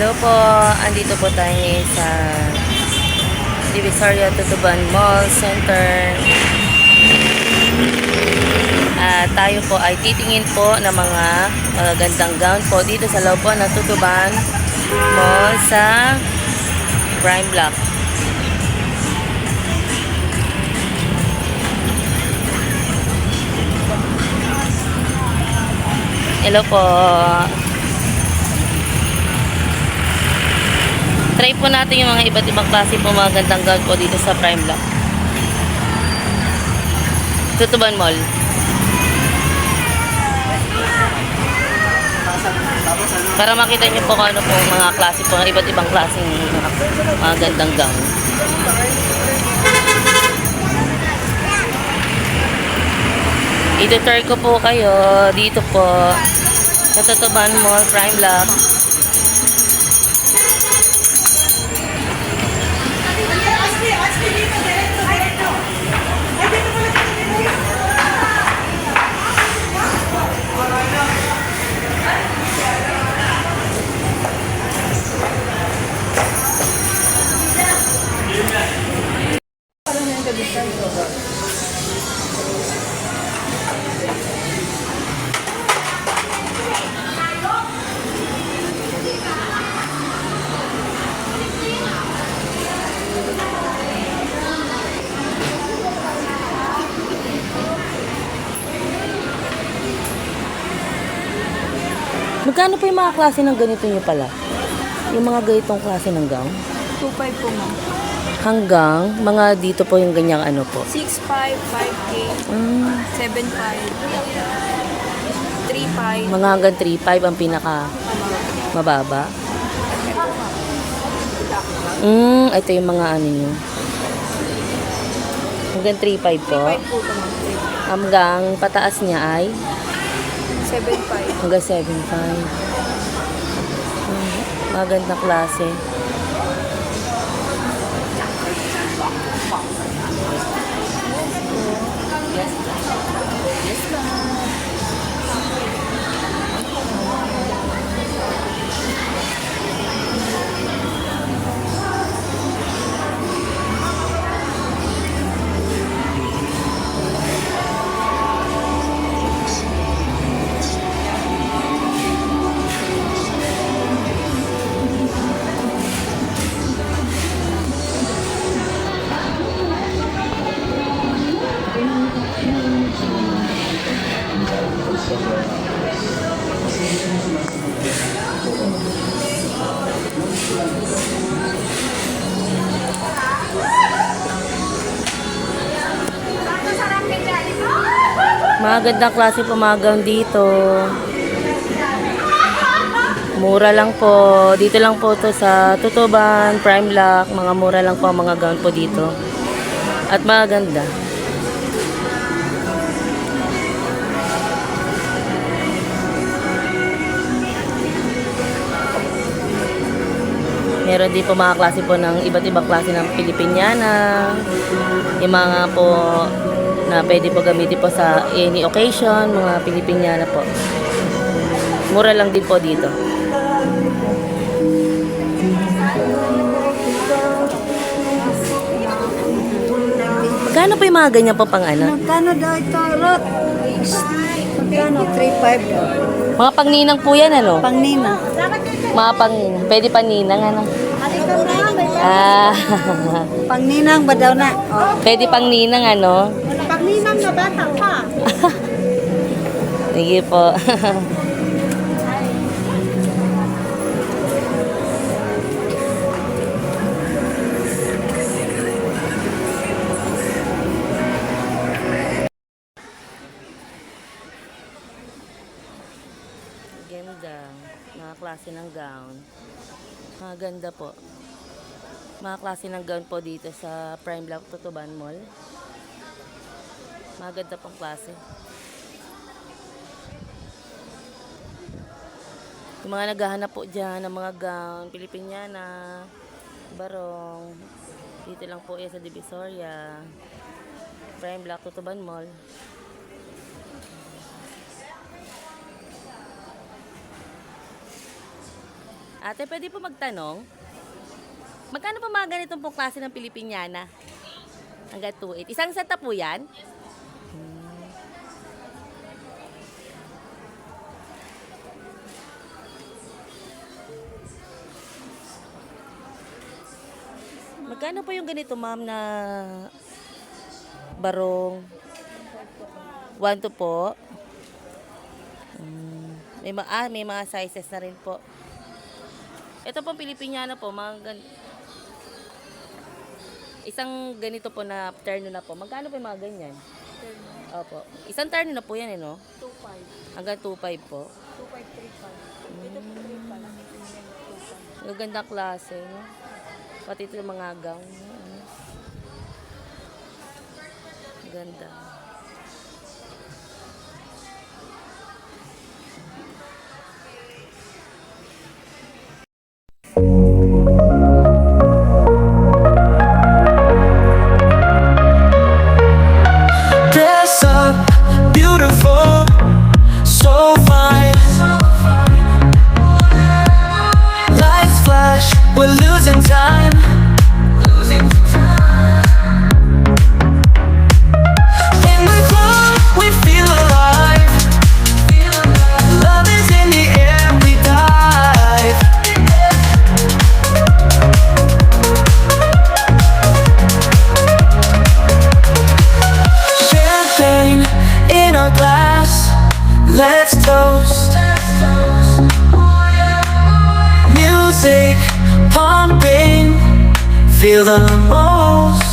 Hello po, andito po tayo ngayon sa Divisoria Tutuban Mall Center. At tayo po ay titingin po ng mga magagandang gown po dito sa loob po ng Tutuban Mall sa Prime Block. Hello po. Try po natin yung mga iba't ibang klase po mga gandang gown po dito sa Prime Block. Tutuban Mall. Para makita niyo po kung ano po mga klase po, iba't ibang klaseng mga, mga gandang gown. Itutur ko po kayo dito po sa Tutuban Mall Prime Block. Magkano po yung mga klase ng ganito nyo pala? Yung mga ganitong klase ng gown? 2.5 po ma'am. Hanggang mga dito po yung ganyang ano po. 6.5, 5K, Mm, 7.5, 3.5. mga hanggang 3.5 ang pinaka mababa. Mm, ito yung mga ano nyo. Hanggang 3.5 po. 3.5 po. Hanggang pataas niya ay 7.5. hanggang 7.5. Mm, magandang klase. Magandang klase gown dito. Mura lang po. Dito lang po to sa Tutuban, Prime Lock. Mga mura lang po ang mga gown po dito. At maganda. Meron din po mga klase po ng iba't ibang klase ng Pilipiniana. Yung mga po na pwede po gamitin po sa any occasion, mga Pilipiniana po. Mura lang din po dito. Magkano po yung mga ganyan po pang ano? Magkano daw ito, Rot? Magkano? 3.5 daw. Mga pangninang po yan ano? Pangnina. Mga pangninang. Pwede paninang ano? Ah, Pangninang ba daw na? Oh. pwede pangninang ano? Na bata pa. Sige po. Ganda. Mga klase ng gown. Mga ganda po. Mga klase ng gown po dito sa Prime Block Tutuban Mall. Mga ganda pong klase. Yung mga naghahanap po dyan ng mga gown, Pilipiniana, Barong, dito lang po yan sa Divisoria, Prime Block, Tutuban Mall. Ate, pwede po magtanong? Magkano pa mga ganitong pong klase ng Pilipiniana? Hanggang 2.8. Isang set na po yan? Hmm. Magkano po yung ganito, ma'am, na barong? 1 to po? Mm, may, mga, ah, may mga sizes na rin po. Ito pong Pilipiniana po, mga gan- Isang ganito po na terno na po. Magkano po yung mga ganyan? Opo. Isang terno na po yan, eh, no? 2.5. Hanggang 2.5 po. 2.535. Ito po 3 pa lang. Ito nila yung 2.5. Magandang klase, no? Pati ito yung mga gown. Ganda. dress up, beautiful, so fine. We're losing time. feel the most.